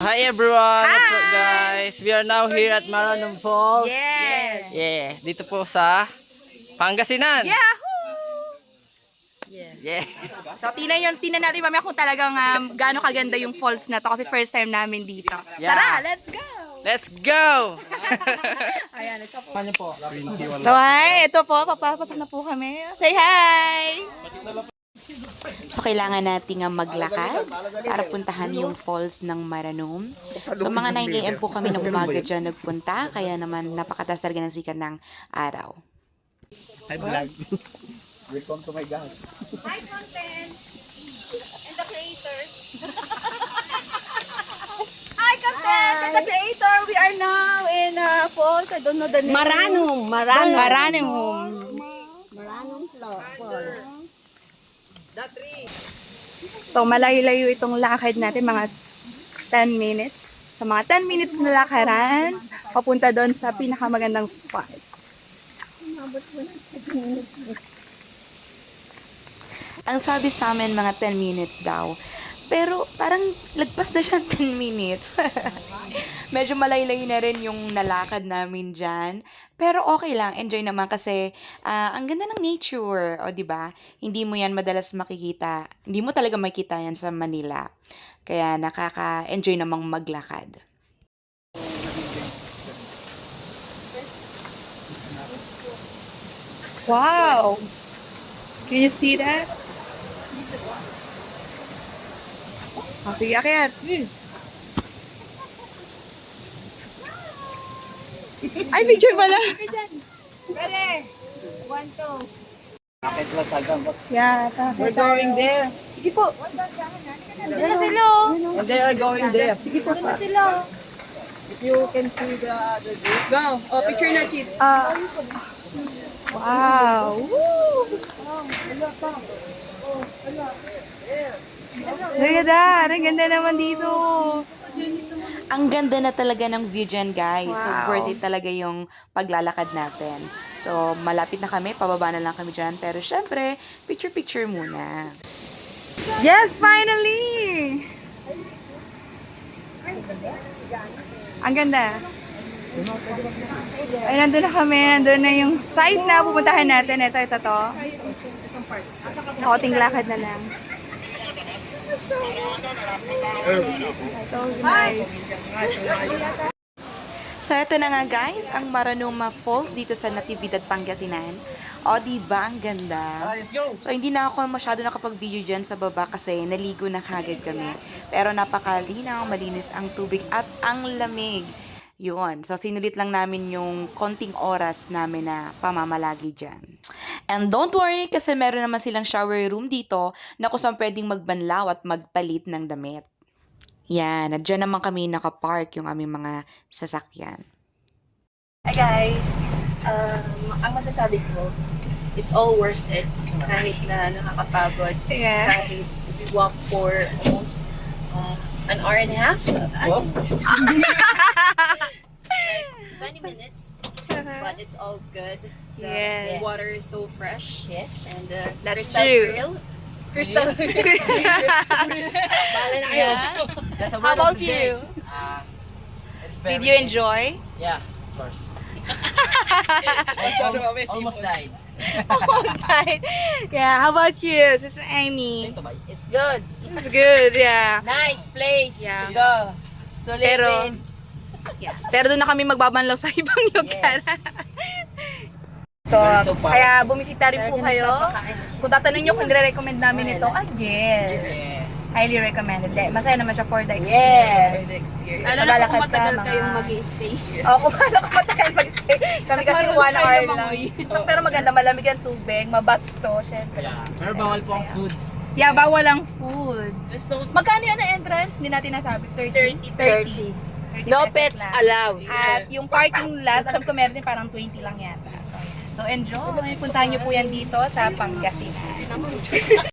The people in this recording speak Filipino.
Hi everyone! What's up guys? We are now here at Maranum Falls. Yes! Yeah, dito po sa Pangasinan. Yahoo! Yeah. Yeah. So, tinan yun, tinan natin mamaya kung talagang um, gaano kaganda yung falls na to kasi first time namin dito. Yeah. Tara, let's go! Let's go! Ayan, ito po. So, hi, ito po, papapasok na po kami. Say hi! So, kailangan nating nga maglakad para puntahan yung falls ng Maranum. So, mga 9 a.m. po kami ng umaga dyan nagpunta, kaya naman napakataas talaga ng sikat ng araw. Hi vlog. Welcome to my guys. Hi, content! And the creator. Hi, content! And the creator! We are now in uh, falls. I don't know the name. Maranum, Maranum. Maranum. Maranum Falls. So, malayo-layo itong lakad natin, mga 10 minutes. Sa mga 10 minutes na lakaran, papunta doon sa pinakamagandang spot. Ang sabi sa amin, mga 10 minutes daw. Pero parang lagpas na siya 10 minutes. Medyo malaylay na rin yung nalakad namin dyan. Pero okay lang, enjoy naman kasi ah, ang ganda ng nature, o di ba? Hindi mo yan madalas makikita. Hindi mo talaga makikita yan sa Manila. Kaya nakaka-enjoy namang maglakad. Wow! Can you see that? Oh, sige, akyat. Ay, picture pala. Bakit lang tagang Yeah, We're going there. Sige po. Doon na sila. And they are going there. Sige po. Doon na sila. If you can see the other group. Go. Oh, picture na, Chit. Ah. wow. Woo! Look at that. Ang ganda naman dito. Ang ganda na talaga ng view dyan, guys. So, Wow. worth it talaga yung paglalakad natin. So, malapit na kami, pababa na lang kami dyan. Pero, syempre, picture-picture muna. Yes, finally! Ang ganda. Ay, nandun na kami. Nandun na yung site na pupuntahan natin. Ito, ito, to. Kaunting lakad na lang. So nice. So, ito na nga, guys, ang Maranuma Falls dito sa Natividad, Pangasinan. O, di ba? Ang ganda. So, hindi na ako masyado nakapag-video dyan sa baba kasi naligo na kagad kami. Pero napakalinaw, malinis ang tubig at ang lamig. Yun. So, sinulit lang namin yung konting oras namin na pamamalagi dyan. And don't worry kasi meron naman silang shower room dito na kung saan pwedeng magbanlaw at magpalit ng damit. Yan. At dyan naman kami nakapark yung aming mga sasakyan. Hi guys! Um, ang masasabi ko, it's all worth it. Kahit na nakakapagod. Yeah. Kahit we walk for almost uh, an hour and a half. Wow. 20 minutes. But it's all good. The Yes. water is so fresh. Yes. And uh, That's crystal true. clear. Crystal na kayo. That's How about you? Uh, it's Did you enjoy? Yeah, of course. almost, almost died. Alright. yeah, how about you, Sister Amy? It's good. It's good, yeah. Nice place Yeah. to go. To live Pero, in. yeah. Pero doon na kami magbabanlaw sa ibang lugar. so, So far. kaya bumisita rin po kayo. Kung tatanungin nyo kung nire-recommend namin ito, ah, yes. Highly recommended. Eh, Masaya naman siya for the experience. Yes. experience. Ano na kung matagal kayong mag-stay. Oo, kung paano kung matagal mag-stay. Kami kasi marunong one hour lumangoy. lang. So, pero maganda, malamig ang tubig, mabato, syempre. Yeah. Pero bawal po ang foods. Yeah, bawal ang food. Just don't Magkano yan ang entrance? Hindi natin nasabi. 30. 30. 30 No pesos pets lang. allowed. At yung parking lot, alam ko meron din parang 20 lang yata. So, yan. So, enjoy. Puntahan nyo po yan dito sa Pangasinan.